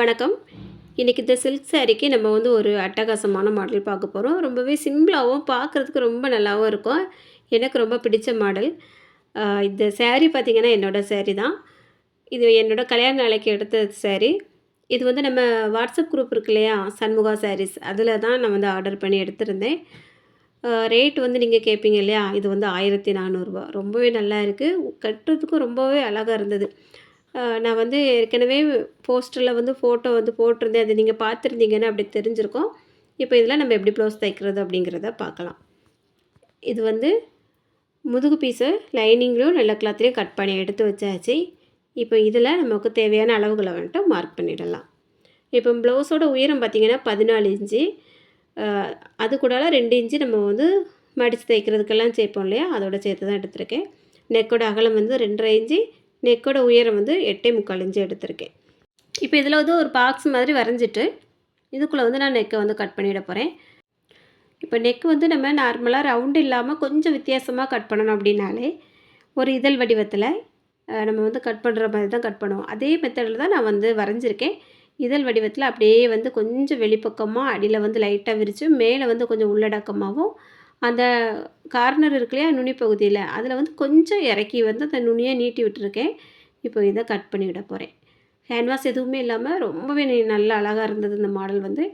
வணக்கம். இன்றைக்கி இந்த சில்க் சாரீக்கு நம்ம வந்து ஒரு அட்டகாசமான மாடல் பார்க்க போகிறோம் ரொம்பவே சிம்பிளாகவும் பார்க்குறதுக்கு ரொம்ப நல்லாவும் இருக்கும். எனக்கு ரொம்ப பிடிச்ச மாடல் இந்த சேரீ பார்த்திங்கன்னா என்னோடய சேரீ தான். இது என்னோடய கல்யாண நாளைக்கு எடுத்த சேரீ இது வந்து நம்ம வாட்ஸ்அப் குரூப் இருக்கு இல்லையா? சண்முகா சாரீஸ் அதில் தான் நான் வந்து ஆர்டர் பண்ணி எடுத்திருந்தேன். ரேட் வந்து நீங்கள் கேட்பீங்க இல்லையா? இது வந்து ஆயிரத்தி நானூறுரூவா ரொம்பவே நல்லா இருக்குது கட்டுறதுக்கும் ரொம்பவே அழகாக இருந்தது. நான் வந்து ஏற்கனவே போஸ்டரில் வந்து ஃபோட்டோ வந்து போட்டிருந்தேன். அதை நீங்கள் பார்த்துருந்தீங்கன்னா அப்படி தெரிஞ்சிருக்கோம். இப்போ இதில் நம்ம எப்படி ப்ளவுஸ் தைக்கிறது அப்படிங்கிறத பார்க்கலாம். இது வந்து முதுகு பீஸை லைனிங்லையும் நல்ல கிளாத்லேயும் கட் பண்ணி எடுத்து வச்சாச்சு. இப்போ இதில் நமக்கு தேவையான அளவுகளை வந்துட்டு மார்க் பண்ணிடலாம். இப்போ ப்ளவுஸோட உயரம் பார்த்திங்கன்னா பதினாலு இன்ச்சு. அது கூட ரெண்டு இன்ச்சு நம்ம வந்து மடித்து தைக்கிறதுக்கெல்லாம் சேர்ப்போம் இல்லையா? அதோட சேர்த்து தான் எடுத்திருக்கேன். நெக்கோட அகலம் வந்து ரெண்டரை இன்ச்சு. நெக்கோட உயரம் வந்து எட்டே முக்கால் இன்ச்சு எடுத்திருக்கேன். இப்போ இதில் வந்து ஒரு பாக்ஸ் மாதிரி வரைஞ்சிட்டு இதுக்குள்ளே வந்து நான் நெக்கை வந்து கட் பண்ணிட போகிறேன் இப்போ நெக் வந்து நம்ம நார்மலாக ரவுண்டு இல்லாமல் கொஞ்சம் வித்தியாசமாக கட் பண்ணணும் அப்படின்னாலே ஒரு இதழ் வடிவத்தில் நம்ம வந்து கட் பண்ணுற மாதிரி தான் கட் பண்ணுவோம். அதே மெத்தடில் தான் நான் வந்து வரைஞ்சிருக்கேன். இதழ் வடிவத்தில் அப்படியே வந்து கொஞ்சம் வெளிப்பக்கமாக அடியில் வந்து லைட்டாக விரித்து மேலே வந்து கொஞ்சம் உள்ளடக்கமாகவும் அந்த கார்னர் இருக்கு இல்லையா நுனி பகுதியில் அதில் வந்து கொஞ்சம் இறக்கி வந்து அந்த நுனியை நீட்டி விட்டுருக்கேன். இப்போ இதை கட் பண்ணிவிட போகிறேன் ஹேண்ட்வாஷ் எதுவுமே இல்லாமல் ரொம்பவே நி- நல்லா அழகாக இருந்தது இந்த மாடல் வந்து.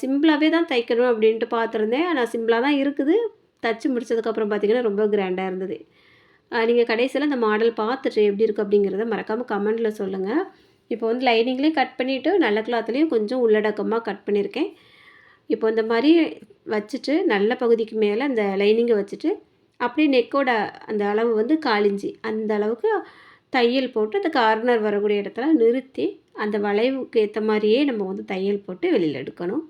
சிம்பிளாகவே தான் தைக்கணும் அப்படின்ட்டு பார்த்துருந்தேன். ஆனால் சிம்பிளாக தான் இருக்குது. தச்சு முடிச்சதுக்கப்புறம் பார்த்தீங்கன்னா ரொம்ப கிராண்டாக இருந்தது. நீங்கள் கடைசியில் அந்த மாடல் பார்த்துட்டு எப்படி இருக்குது அப்படிங்கிறத மறக்காமல் கமெண்டில் சொல்லுங்கள் இப்போ வந்து லைனிங்லேயும் கட் பண்ணிவிட்டு நல்ல கிளாத்துலேயும் கொஞ்சம் உள்ளடக்கமாக கட் பண்ணியிருக்கேன் இப்போ இந்த மாதிரி வச்சுட்டு நல்ல பகுதிக்கு மேலே அந்த லைனிங்கை வச்சுட்டு அப்படியே நெக்கோட அந்த அளவு வந்து காலிஞ்சி அந்த அளவுக்கு தையல் போட்டு அந்த கார்னர் வரக்கூடிய இடத்துல நிறுத்தி அந்த வளைவுக்கு ஏற்ற மாதிரியே நம்ம வந்து தையல் போட்டு வெளியில் எடுக்கணும்.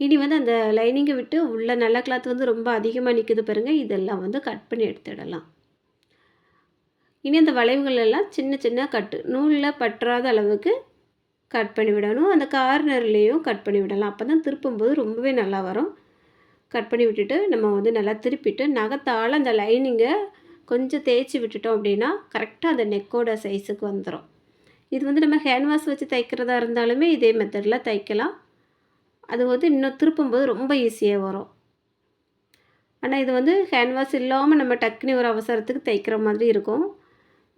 இனி வந்து அந்த லைனிங்கை விட்டு உள்ள நல்ல கிளாத் வந்து ரொம்ப அதிகமாக நிற்குது பாருங்கள் இதெல்லாம் வந்து கட் பண்ணி எடுத்துடலாம். இனி அந்த வளைவுகள் எல்லாம் சின்ன சின்ன கட்டு நூலில் பற்றாத அளவுக்கு கட் பண்ணி விடணும். அந்த கார்னர்லேயும் கட் பண்ணி விடலாம். அப்போ தான் திருப்பும்போது ரொம்பவே நல்லா வரும். கட் பண்ணி விட்டுட்டு நம்ம வந்து நல்லா திருப்பிட்டு நகத்தால் அந்த லைனிங்கை கொஞ்சம் தேய்ச்சி விட்டுட்டோம் அப்படின்னா கரெக்டாக அந்த நெக்கோட சைஸுக்கு வந்துடும் இது வந்து நம்ம ஹேண்ட்வாஷ் வச்சு தைக்கிறதா இருந்தாலுமே இதே மெத்தடில் தைக்கலாம். அது வந்து இன்னும் திருப்பும்போது ரொம்ப ஈஸியாக வரும். ஆனால் இது வந்து ஹேண்ட்வாஷ் இல்லாமல் நம்ம டக்குனி ஒரு அவசரத்துக்கு தைக்கிற மாதிரி இருக்கும்.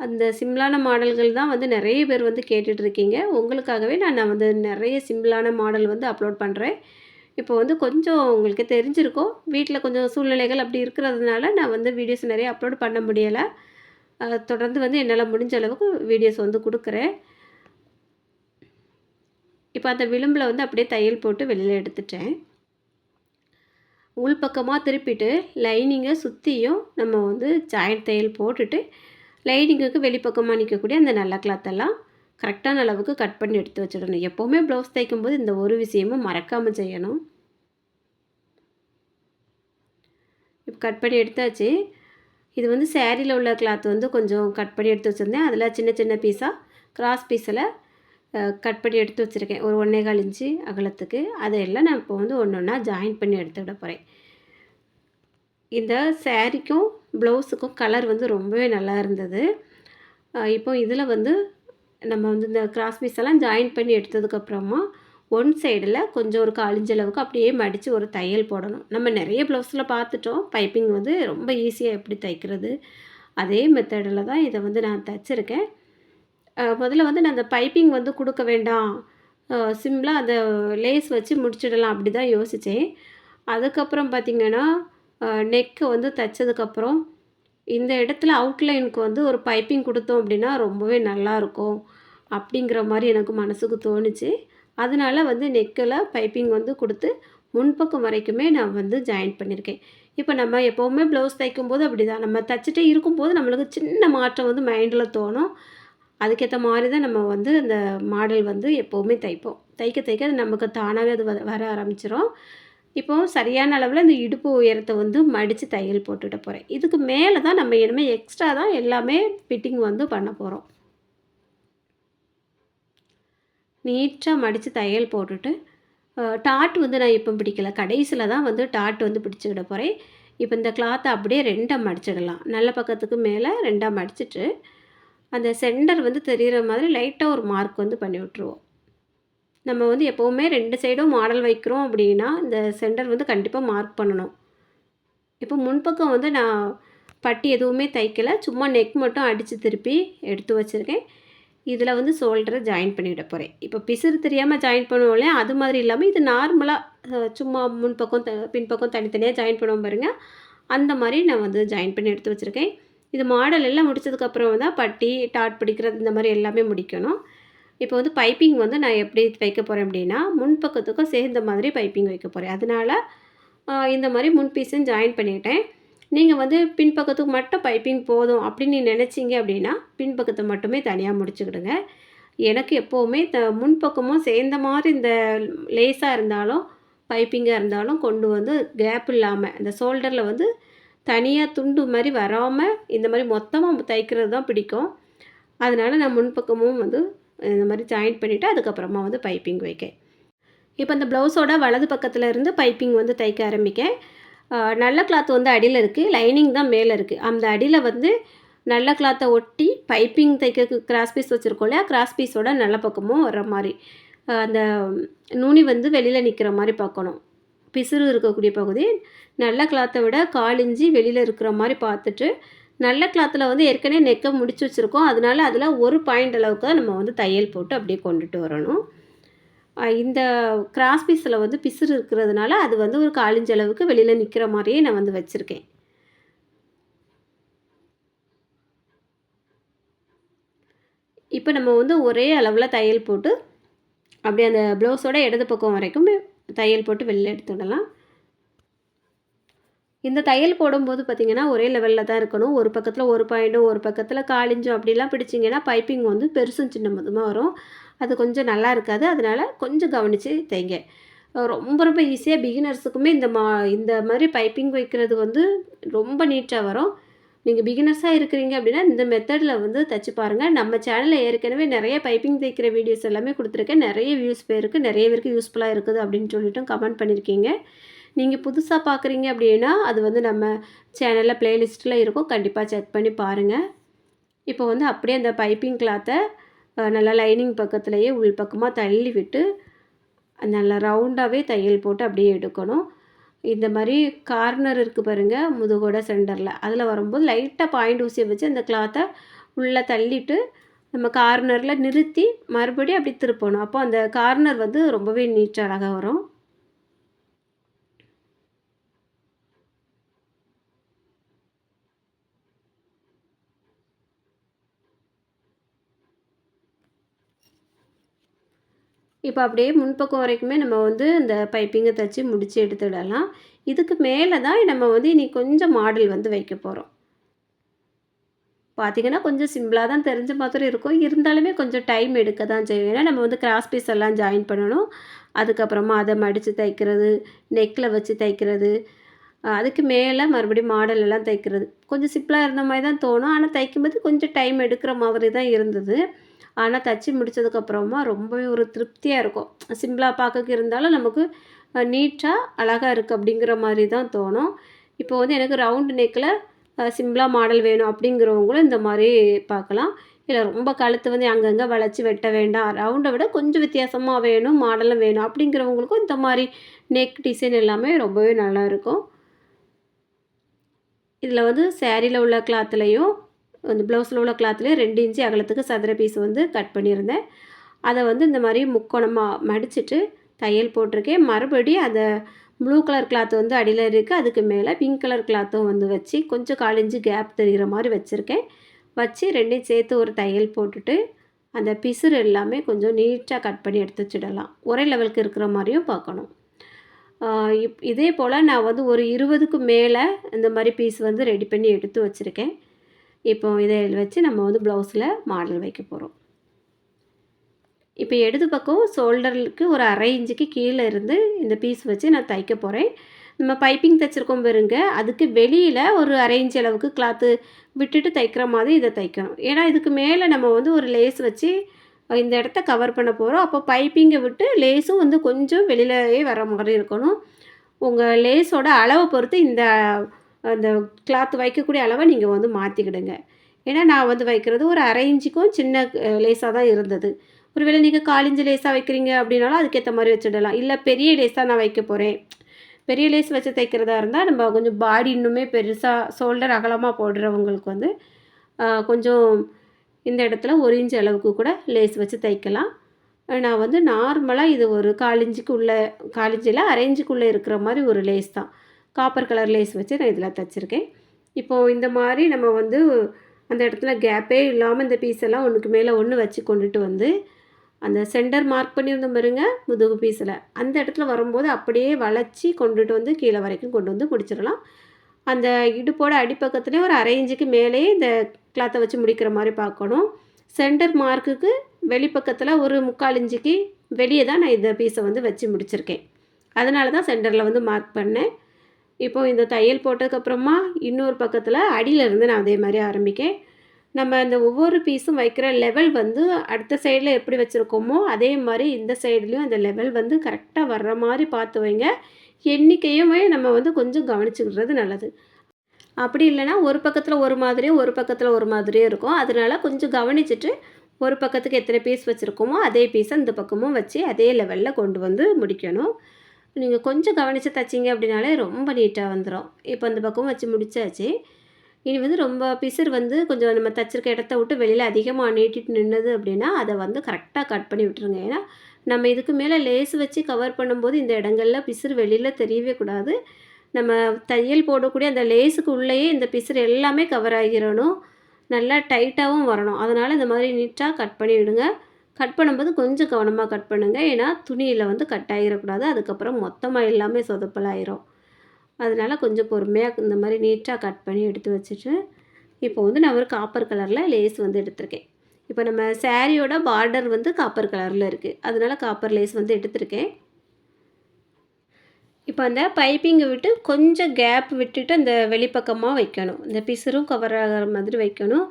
அந்த சிம்பிளான மாடல்கள் தான் வந்து நிறைய பேர் வந்து கேட்டுட்ருக்கீங்க. உங்களுக்காகவே நான் நான் வந்து நிறைய சிம்பிளான மாடல் வந்து அப்லோட் பண்ணுறேன் இப்போ வந்து கொஞ்சம் உங்களுக்கு தெரிஞ்சிருக்கும். வீட்டில் கொஞ்சம் சூழ்நிலைகள் அப்படி இருக்கிறதுனால நான் வந்து வீடியோஸ் நிறைய அப்லோட் பண்ண முடியலை. தொடர்ந்து வந்து என்னால் முடிஞ்ச அளவுக்கு வீடியோஸ் வந்து கொடுக்குறேன். இப்போ அந்த விளிம்பில் வந்து அப்படியே தையல் போட்டு வெளியில் எடுத்துட்டேன். உள்பக்கமாக திருப்பிட்டு லைனிங்கை சுற்றியும் நம்ம வந்து ஜாயிண்ட் தையல் போட்டுட்டு லைனிங்குக்கு வெளிப்பக்கமாக நிற்கக்கூடிய அந்த நல்ல கிளாத்தெல்லாம் கரெக்டான அளவுக்கு கட் பண்ணி எடுத்து வச்சிடணும். எப்போவுமே ப்ளவுஸ் தைக்கும்போது இந்த ஒரு விஷயமும் மறக்காமல் செய்யணும். இப்போ கட் பண்ணி எடுத்தாச்சு. இது வந்து சேரீயில் உள்ள கிளாத் வந்து கொஞ்சம் கட் பண்ணி எடுத்து வச்சுருந்தேன். அதில் சின்ன சின்ன பீஸாக கிராஸ் பீஸில் கட் பண்ணி எடுத்து வச்சுருக்கேன். ஒரு ஒன்றே கால் இன்ச்சு அகலத்துக்கு. அதையெல்லாம் நான் இப்போ வந்து ஒன்று ஒன்றா ஜாயின் பண்ணி எடுத்துக்கிட போகிறேன் இந்த சேரீக்கும் ப்ளவுஸுக்கும் கலர் வந்து ரொம்பவே நல்லா இருந்தது. இப்போ இதில் வந்து நம்ம வந்து இந்த கிராஸ் பீஸ் எல்லாம் ஜாயின் பண்ணி எடுத்ததுக்கப்புறமா ஒன் சைடில் கொஞ்சம் ஒரு காலிஞ்சளவுக்கு அப்படியே மடித்து ஒரு தையல் போடணும். நம்ம நிறைய ப்ளவுஸில் பார்த்துட்டோம். பைப்பிங் வந்து ரொம்ப ஈஸியாக எப்படி தைக்கிறது? அதே மெத்தடில் தான் இதை வந்து நான் தைச்சிருக்கேன். முதல்ல வந்து நான் அந்த பைப்பிங் வந்து கொடுக்க வேண்டாம். சிம்பிளாக அந்த லேஸ் வச்சு முடிச்சிடலாம் அப்படி தான் யோசித்தேன் அதுக்கப்புறம் பார்த்திங்கன்னா நெக்கு வந்து தைச்சதுக்கப்புறம் இந்த இடத்துல அவுட்லைனுக்கு வந்து ஒரு பைப்பிங் கொடுத்தோம் அப்படின்னா ரொம்பவே நல்லாயிருக்கும் அப்படிங்கிற மாதிரி எனக்கு மனசுக்கு தோணுச்சு. அதனால வந்து நெக்கில் பைப்பிங் வந்து கொடுத்து முன்பக்கம் வரைக்குமே நான் வந்து ஜாயின் பண்ணியிருக்கேன். இப்போ நம்ம எப்போவுமே ப்ளவுஸ் தைக்கும்போது அப்படி தான் நம்ம தைச்சிட்டே இருக்கும்போது நம்மளுக்கு சின்ன மாற்றம் வந்து மைண்டில் தோணும். அதுக்கேற்ற மாதிரி தான் நம்ம வந்து அந்த மாடல் வந்து எப்போவுமே தைப்போம். தைக்க தைக்க அது நமக்கு தானாகவே அது வ- வர ஆரம்பிச்சிடும் இப்போது சரியான அளவில் இந்த இடுப்பு உயரத்தை வந்து மடித்து தையல் போட்டுட போகிறேன் இதுக்கு மேலே தான் நம்ம இனிமேல் எக்ஸ்ட்ரா தான் எல்லாமே ஃபிட்டிங் வந்து பண்ண போகிறோம் நீட்டாக மடித்து தையல் போட்டுட்டு டாட் வந்து நான் இப்போ பிடிக்கல. கடைசியில் தான் வந்து டாட் வந்து பிடிச்சிக்கிட போகிறேன் இப்போ இந்த கிளாத்தை அப்படியே ரெண்டாக மடிச்சிடலாம். நல்ல பக்கத்துக்கு மேலே ரெண்டாக மடிச்சிட்டு அந்த சென்டர் வந்து தெரிகிற மாதிரி லைட்டாக ஒரு மார்க் வந்து பண்ணி விட்ருவோம் நம்ம வந்து எப்போவுமே ரெண்டு சைடும் மாடல் வைக்கிறோம் அப்படின்னா இந்த சென்டர் வந்து கண்டிப்பாக மார்க் பண்ணணும். இப்போ முன்பக்கம் வந்து நான் பட்டி எதுவுமே தைக்கலை. சும்மா நெக் மட்டும் அடித்து திருப்பி எடுத்து வச்சுருக்கேன். இதில் வந்து ஷோல்டரை ஜாயின் பண்ணிவிட போகிறேன் இப்போ பிசுறு தெரியாமல் ஜாயின் பண்ணுவோம் இல்லையா? அது மாதிரி இல்லாமல் இது நார்மலாக சும்மா முன்பக்கம் த பின்பக்கம் தனித்தனியாக ஜாயின் பண்ணுவோம் பாருங்கள் அந்த மாதிரி நான் வந்து ஜாயின் பண்ணி எடுத்து வச்சுருக்கேன். இது மாடல் எல்லாம் முடிச்சதுக்கப்புறம் தான் பட்டி டாட் பிடிக்கிறது இந்த மாதிரி எல்லாமே முடிக்கணும். இப்போ வந்து பைப்பிங் வந்து நான் எப்படி வைக்க போகிறேன் அப்படின்னா முன்பக்கத்துக்கும் சேர்ந்த மாதிரி பைப்பிங் வைக்க போகிறேன் அதனால் இந்த மாதிரி முன் பீஸும் ஜாயின் பண்ணிக்கிட்டேன் நீங்கள் வந்து பின்பக்கத்துக்கு மட்டும் பைப்பிங் போதும் அப்படின்னு நீ நினச்சிங்க அப்படின்னா பின்பக்கத்தை மட்டுமே தனியாக முடிச்சுக்கிடுங்க. எனக்கு எப்போவுமே த முன்பக்கமும் சேர்ந்த மாதிரி இந்த லேஸாக இருந்தாலும் பைப்பிங்காக இருந்தாலும் கொண்டு வந்து கேப் இல்லாமல் இந்த ஷோல்டரில் வந்து தனியாக துண்டு மாதிரி வராமல் இந்த மாதிரி மொத்தமாக தைக்கிறது தான் பிடிக்கும். அதனால் நான் முன்பக்கமும் வந்து இந்த மாதிரி ஜாயின் பண்ணிவிட்டு அதுக்கப்புறமா வந்து பைப்பிங் வைக்க. இப்போ இந்த ப்ளவுஸோட வலது பக்கத்தில் இருந்து பைப்பிங் வந்து தைக்க ஆரம்பிக்கேன். நல்ல கிளாத் வந்து அடியில் இருக்குது லைனிங் தான் மேலே இருக்குது அந்த அடியில் வந்து நல்ல கிளாத்தை ஒட்டி பைப்பிங் தைக்க கிராஸ் பீஸ் வச்சுருக்கோம் இல்லையா? கிராஸ் பீஸோட நல்ல பக்கமும் வர்ற மாதிரி. அந்த நுனி வந்து வெளியில் நிற்கிற மாதிரி பார்க்கணும். பிசுறு இருக்கக்கூடிய பகுதி. நல்ல கிளாத்தை விட காலிஞ்சி வெளியில் இருக்கிற மாதிரி பார்த்துட்டு நல்ல கிளாத்தில் வந்து ஏற்கனவே நெக்கை முடிச்சு வச்சுருக்கோம். அதனால அதில் ஒரு பாயிண்ட் அளவுக்கு தான் நம்ம வந்து தையல் போட்டு அப்படியே கொண்டுட்டு வரணும். இந்த கிராஸ் பீஸில் வந்து பிசுறு இருக்கிறதுனால அது வந்து ஒரு காலிஞ்ச அளவுக்கு வெளியில் நிற்கிற மாதிரியே நான் வந்து வச்சுருக்கேன். இப்போ நம்ம வந்து ஒரே அளவில் தையல் போட்டு அப்படியே அந்த ப்ளவுஸோட இடது பக்கம் வரைக்கும் தையல் போட்டு வெளில எடுத்துடலாம். இந்த தையல் போடும்போது பார்த்திங்கன்னா ஒரே லெவலில் தான் இருக்கணும். ஒரு பக்கத்தில் ஒரு பாயிண்ட்டும் ஒரு பக்கத்தில் காலிஞ்சும் அப்படிலாம் பிடிச்சிங்கன்னா பைப்பிங் வந்து பெருசும் சின்ன சின்னமாக வரும். அது கொஞ்சம் நல்லா இருக்காது. அதனால் கொஞ்சம் கவனித்து தைங்க. ரொம்ப ரொம்ப ஈஸியாக பிகினர்ஸுக்குமே இந்த மா இந்த மாதிரி பைப்பிங் வைக்கிறது வந்து ரொம்ப நீட்டாக வரும். நீங்கள் பிகினர்ஸாக இருக்கிறீங்க அப்படின்னா இந்த மெத்தடில் வந்து தைச்சி பாருங்கள் நம்ம சேனலில் ஏற்கனவே நிறைய பைப்பிங் தைக்கிற வீடியோஸ் எல்லாமே கொடுத்துருக்கேன். நிறைய வியூஸ் பேருக்கு நிறைய பேருக்கு யூஸ்ஃபுல்லாக இருக்குது அப்படின்னு சொல்லிட்டு கமெண்ட் பண்ணியிருக்கீங்க நீங்கள் புதுசாக பார்க்குறீங்க அப்படின்னா அது வந்து நம்ம சேனலில் ப்ளேலிஸ்ட்டில் இருக்கும். கண்டிப்பாக செக் பண்ணி பாருங்கள் இப்போ வந்து அப்படியே அந்த பைப்பிங் கிளாத்தை நல்லா லைனிங் பக்கத்துலேயே உள் பக்கமாக தள்ளி விட்டு நல்லா ரவுண்டாகவே தையல் போட்டு அப்படியே எடுக்கணும். இந்த மாதிரி கார்னர் இருக்குது பாருங்கள் முதுகோட சென்டரில் அதில் வரும்போது லைட்டாக பாயிண்ட் ஊசியை வச்சு அந்த கிளாத்தை உள்ளே தள்ளிட்டு நம்ம கார்னரில் நிறுத்தி மறுபடியும் அப்படி திருப்பணும். அப்போ அந்த கார்னர் வந்து ரொம்பவே நீட்டாக அழகாக வரும். இப்போ அப்படியே முன்பக்கம் வரைக்குமே நம்ம வந்து இந்த பைப்பிங்கை தைச்சி முடித்து எடுத்துடலாம் இதுக்கு மேலே தான் நம்ம வந்து இனி கொஞ்சம் மாடல் வந்து வைக்க போகிறோம் பார்த்திங்கன்னா கொஞ்சம் சிம்பிளாக தான் தெரிஞ்ச மாதிரி இருக்கும். இருந்தாலுமே கொஞ்சம் டைம் எடுக்க தான் செய்யும். ஏன்னா நம்ம வந்து கிராஸ் பீஸ் எல்லாம் ஜாயின் பண்ணணும். அதுக்கப்புறமா அதை மடித்து தைக்கிறது நெக்கில் வச்சு தைக்கிறது அதுக்கு மேலே மறுபடியும் மாடல் எல்லாம் தைக்கிறது. கொஞ்சம் சிம்பிளாக இருந்த மாதிரி தான் தோணும். ஆனால் தைக்கும்போது கொஞ்சம் டைம் எடுக்கிற மாதிரி தான் இருந்தது. ஆனால் தச்சு முடித்ததுக்கப்புறமா ரொம்பவே ஒரு திருப்தியாக இருக்கும். சிம்பிளாக பார்க்க இருந்தாலும் நமக்கு நீட்டாக அழகாக இருக்குது அப்படிங்கிற மாதிரி தான் தோணும். இப்போ வந்து எனக்கு ரவுண்டு நெக்கில் சிம்பிளாக மாடல் வேணும் அப்படிங்கிறவங்களும் இந்த மாதிரி பார்க்கலாம். இல்லை ரொம்ப கழுத்து வந்து அங்கங்கே வளைச்சி வெட்ட வேண்டாம். ரவுண்டை விட கொஞ்சம் வித்தியாசமாக வேணும் மாடலும் வேணும் அப்படிங்கிறவங்களுக்கும் இந்த மாதிரி நெக் டிசைன் எல்லாமே ரொம்பவே நல்லாயிருக்கும் இதில் வந்து சேரீயில் உள்ள கிளாத்துலேயும் அந்த ப்ளவுஸில் உள்ள கிளாத்லேயே ரெண்டு இன்ச்சு அகலத்துக்கு சதுர பீஸ் வந்து கட் பண்ணியிருந்தேன். அதை வந்து இந்த மாதிரி முக்கோணமாக மடிச்சுட்டு தையல் போட்டிருக்கேன். மறுபடியும் அந்த ப்ளூ கலர் கிளாத் வந்து அடியில் இருக்குது அதுக்கு மேலே பிங்க் கலர் கிளாத்தும் வந்து வச்சு கொஞ்சம் காலிஞ்சு கேப் தெரிகிற மாதிரி வச்சுருக்கேன். வச்சு ரெண்டையும் சேர்த்து ஒரு தையல் போட்டுட்டு அந்த பிசுறு எல்லாமே கொஞ்சம் நீட்டாக கட் பண்ணி எடுத்து வச்சிடலாம். ஒரே லெவலுக்கு இருக்கிற மாதிரியும் பார்க்கணும். இப் இதே போல் நான் வந்து ஒரு இருபதுக்கு மேலே இந்த மாதிரி பீஸ் வந்து ரெடி பண்ணி எடுத்து வச்சுருக்கேன். இப்போ இதை வச்சு நம்ம வந்து ப்ளவுஸில் மாடல் வைக்க போகிறோம் இப்போ இடது பக்கம் ஷோல்டருக்கு ஒரு அரை இன்ச்சுக்கு கீழே இருந்து இந்த பீஸ் வச்சு நான் தைக்க போகிறேன் நம்ம பைப்பிங் தைச்சிருக்கோம் பாருங்க. அதுக்கு வெளியில் ஒரு அரை இன்ச் அளவுக்கு கிளாத்து விட்டுட்டு தைக்கிற மாதிரி இதை தைக்கணும். ஏன்னா இதுக்கு மேலே நம்ம வந்து ஒரு லேஸ் வச்சு இந்த இடத்த கவர் பண்ண போகிறோம் அப்போ பைப்பிங்கை விட்டு லேஸும் வந்து கொஞ்சம் வெளியிலேயே வர மாதிரி இருக்கணும். உங்கள் லேஸோட அளவை பொறுத்து இந்த அந்த கிளாத் வைக்கக்கூடிய அளவை நீங்கள் வந்து மாற்றிக்கிடுங்க ஏன்னா நான் வந்து வைக்கிறது ஒரு அரை இன்ச்சுக்கும் சின்ன லேஸாக தான் இருந்தது. ஒருவேளை நீங்கள் காலிஞ்சு லேஸாக வைக்கிறீங்க அப்படின்னாலும் அதுக்கேற்ற மாதிரி வச்சுடலாம். இல்லை பெரிய லேஸாக நான் வைக்க போகிறேன் பெரிய லேஸ் வச்சு தைக்கிறதா இருந்தால் நம்ம கொஞ்சம் பாடி இன்னுமே பெருசாக ஷோல்டர் அகலமாக போடுறவங்களுக்கு வந்து கொஞ்சம் இந்த இடத்துல ஒரு இன்ச் அளவுக்கு கூட லேஸ் வச்சு தைக்கலாம். நான் வந்து நார்மலாக இது ஒரு காலிஞ்சுக்கு உள்ள காலிஞ்சில் அரைஞ்சுக்குள்ளே இருக்கிற மாதிரி ஒரு லேஸ் தான். காப்பர் கலர் லேஸ் வச்சு நான் இதில் தைச்சிருக்கேன். இப்போது இந்த மாதிரி நம்ம வந்து அந்த இடத்துல கேப்பே இல்லாமல் இந்த பீஸ் எல்லாம் ஒன்றுக்கு மேலே ஒன்று வச்சு கொண்டுட்டு வந்து அந்த சென்டர் மார்க் பண்ணியிருந்தோம் பாருங்க முதுகு பீஸில் அந்த இடத்துல வரும்போது அப்படியே வளைச்சி கொண்டுட்டு வந்து கீழே வரைக்கும் கொண்டு வந்து முடிச்சிடலாம். அந்த இடுப்போட அடிப்பக்கத்துலேயே ஒரு அரை இன்ச்சுக்கு மேலேயே இந்த கிளாத்தை வச்சு முடிக்கிற மாதிரி பார்க்கணும். சென்டர் மார்க்குக்கு வெளிப்பக்கத்தில் ஒரு முக்கால் இன்ச்சுக்கு வெளியே தான் நான் இந்த பீஸை வந்து வச்சு முடிச்சிருக்கேன். அதனால தான் சென்டரில் வந்து மார்க் பண்ணேன். இப்போது இந்த தையல் போட்டதுக்கப்புறமா இன்னொரு பக்கத்தில் அடியிலேருந்து நான் அதே மாதிரி ஆரம்பிக்கேன். நம்ம இந்த ஒவ்வொரு பீஸும் வைக்கிற லெவல் வந்து அடுத்த சைடில் எப்படி வச்சுருக்கோமோ அதே மாதிரி இந்த சைட்லேயும் அந்த லெவல் வந்து கரெக்டாக வர்ற மாதிரி பார்த்து வைங்க. எண்ணிக்கையுமே நம்ம வந்து கொஞ்சம் கவனிச்சுக்கிறது நல்லது. அப்படி இல்லைன்னா ஒரு பக்கத்தில் ஒரு மாதிரியும் ஒரு பக்கத்தில் ஒரு மாதிரியும் இருக்கும். அதனால் கொஞ்சம் கவனிச்சுட்டு ஒரு பக்கத்துக்கு எத்தனை பீஸ் வச்சுருக்கோமோ அதே பீஸை இந்த பக்கமும் வச்சு அதே லெவலில் கொண்டு வந்து முடிக்கணும். நீங்கள் கொஞ்சம் கவனித்து தைச்சிங்க அப்படின்னாலே ரொம்ப நீட்டாக வந்துடும் இப்போ அந்த பக்கம் வச்சு முடித்தாச்சு இனி வந்து ரொம்ப பிசர் வந்து கொஞ்சம் நம்ம தச்சிருக்க இடத்த விட்டு வெளியில் அதிகமாக நீட்டிட்டு நின்றுது அப்படின்னா அதை வந்து கரெக்டாக கட் பண்ணி விட்டுருங்க. ஏன்னா நம்ம இதுக்கு மேலே லேஸ் வச்சு கவர் பண்ணும்போது இந்த இடங்களில் பிசுறு வெளியில் தெரியவே கூடாது. நம்ம தையல் போடக்கூடிய அந்த லேஸுக்கு உள்ளேயே இந்த பிசுறு எல்லாமே கவர் ஆகிடணும் நல்லா டைட்டாகவும் வரணும். அதனால் இந்த மாதிரி நீட்டாக கட் பண்ணி விடுங்க. கட் பண்ணும்போது கொஞ்சம் கவனமாக கட் பண்ணுங்கள் ஏன்னா துணியில் வந்து கட் ஆகிடக்கூடாது அதுக்கப்புறம் மொத்தமாக எல்லாமே சொதப்பலாயிரும் அதனால் கொஞ்சம் பொறுமையாக இந்த மாதிரி நீட்டாக கட் பண்ணி எடுத்து வச்சுட்டு இப்போ வந்து நான் ஒரு காப்பர் கலரில் லேஸ் வந்து எடுத்திருக்கேன். இப்போ நம்ம சேரீயோட பார்டர் வந்து காப்பர் கலரில் இருக்குது அதனால் காப்பர் லேஸ் வந்து எடுத்திருக்கேன். இப்போ அந்த பைப்பிங்கை விட்டு கொஞ்சம் கேப் விட்டுட்டு அந்த வெளிப்பக்கமாக வைக்கணும். இந்த பிசுறும் கவர் ஆகிற மாதிரி வைக்கணும்.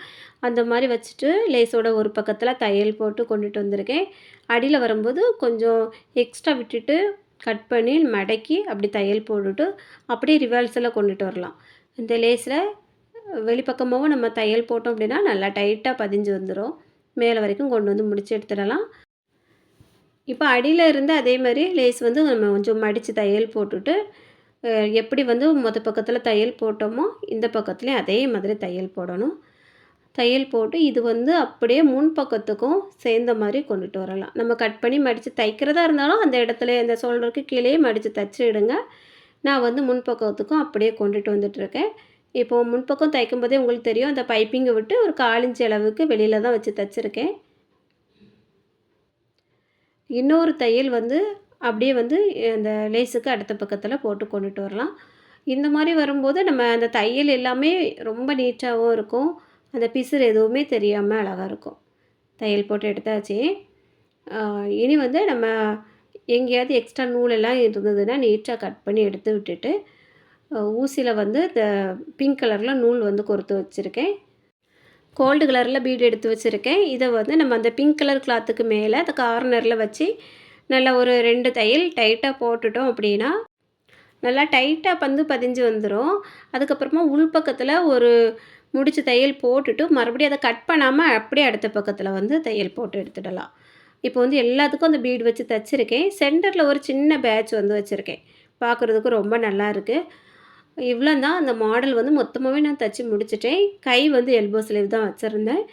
அந்த மாதிரி வச்சுட்டு லேஸோட ஒரு பக்கத்தில் தையல் போட்டு கொண்டுட்டு வந்திருக்கேன். அடியில் வரும்போது கொஞ்சம் எக்ஸ்ட்ரா விட்டுட்டு கட் பண்ணி மடக்கி அப்படி தையல் போட்டுட்டு அப்படியே ரிவர்ஸில் கொண்டுட்டு வரலாம். இந்த லேஸில் வெளிப்பக்கமாகவும் நம்ம தையல் போட்டோம் அப்படின்னா நல்லா டைட்டாக பதிஞ்சு வந்துடும் மேலே வரைக்கும் கொண்டு வந்து முடிச்சு எடுத்துடலாம். இப்போ அடியில் இருந்து அதே மாதிரி லேஸ் வந்து நம்ம கொஞ்சம் மடித்து தையல் போட்டுட்டு எப்படி வந்து மொத பக்கத்தில் தையல் போட்டோமோ இந்த பக்கத்துலேயும் அதே மாதிரி தையல் போடணும். தையல் போட்டு இது வந்து அப்படியே முன் பக்கத்துக்கும் சேர்ந்த மாதிரி கொண்டுட்டு வரலாம். நம்ம கட் பண்ணி மடித்து தைக்கிறதா இருந்தாலும் அந்த இடத்துல அந்த சோல்டருக்கு கீழே மடித்து தைச்சிடுங்க நான் வந்து முன்பக்கத்துக்கும் அப்படியே கொண்டுட்டு வந்துட்டுருக்கேன். இப்போது முன்பக்கம் தைக்கும் போதே உங்களுக்கு தெரியும் அந்த பைப்பிங்கை விட்டு ஒரு காலிஞ்சி அளவுக்கு வெளியில் தான் வச்சு தைச்சிருக்கேன். இன்னொரு தையல் வந்து அப்படியே வந்து அந்த லேஸுக்கு அடுத்த பக்கத்தில் போட்டு கொண்டுட்டு வரலாம். இந்த மாதிரி வரும்போது நம்ம அந்த தையல் எல்லாமே ரொம்ப நீட்டாகவும் இருக்கும். அந்த பிசுறு எதுவுமே தெரியாமல் அழகாக இருக்கும். தையல் போட்டு எடுத்தாச்சு. இனி வந்து நம்ம எங்கேயாவது எக்ஸ்ட்ரா நூலெல்லாம் இருந்ததுன்னா நீட்டாக கட் பண்ணி எடுத்து விட்டுட்டு ஊசியில் வந்து இந்த பிங்க் கலரில் நூல் வந்து கொடுத்து வச்சுருக்கேன். கோல்டு கலரில் பீடு எடுத்து வச்சுருக்கேன். இதை வந்து நம்ம அந்த பிங்க் கலர் கிளாத்துக்கு மேலே அந்த கார்னரில் வச்சு நல்லா ஒரு ரெண்டு தையல் டைட்டாக போட்டுட்டோம் அப்படின்னா நல்லா டைட்டாக பந்து பதிஞ்சு வந்துடும் அதுக்கப்புறமா உள்பக்கத்தில் ஒரு முடிச்சு தையல் போட்டுட்டு மறுபடியும் அதை கட் பண்ணாமல் அப்படியே அடுத்த பக்கத்தில் வந்து தையல் போட்டு எடுத்துடலாம். இப்போ வந்து எல்லாத்துக்கும் அந்த பீடு வச்சு தைச்சிருக்கேன். சென்டரில் ஒரு சின்ன பேட்ச் வந்து வச்சுருக்கேன். பார்க்குறதுக்கு ரொம்ப நல்லா இருக்குது இவ்வளோ தான் அந்த மாடல் வந்து மொத்தமாகவே நான் தைச்சி முடிச்சிட்டேன். கை வந்து எல்போ ஸ்லீவ் தான் வச்சுருந்தேன்.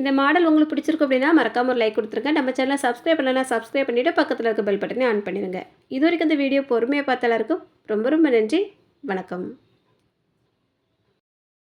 இந்த மாடல் உங்களுக்கு பிடிச்சிருக்கும் அப்படின்னா மறக்காம ஒரு லைக் கொடுத்துருங்க. நம்ம சேனலை சப்ஸ்கிரைப் பண்ணலாம் சப்ஸ்கிரைப் பண்ணிவிட்டு பக்கத்தில் இருக்க பெல் பட்டனே ஆன் பண்ணிடுங்க. இது வரைக்கும் இந்த வீடியோ பொறுமையாக பார்த்த எல்லாருக்கும் ரொம்ப ரொம்ப நன்றி. வணக்கம்.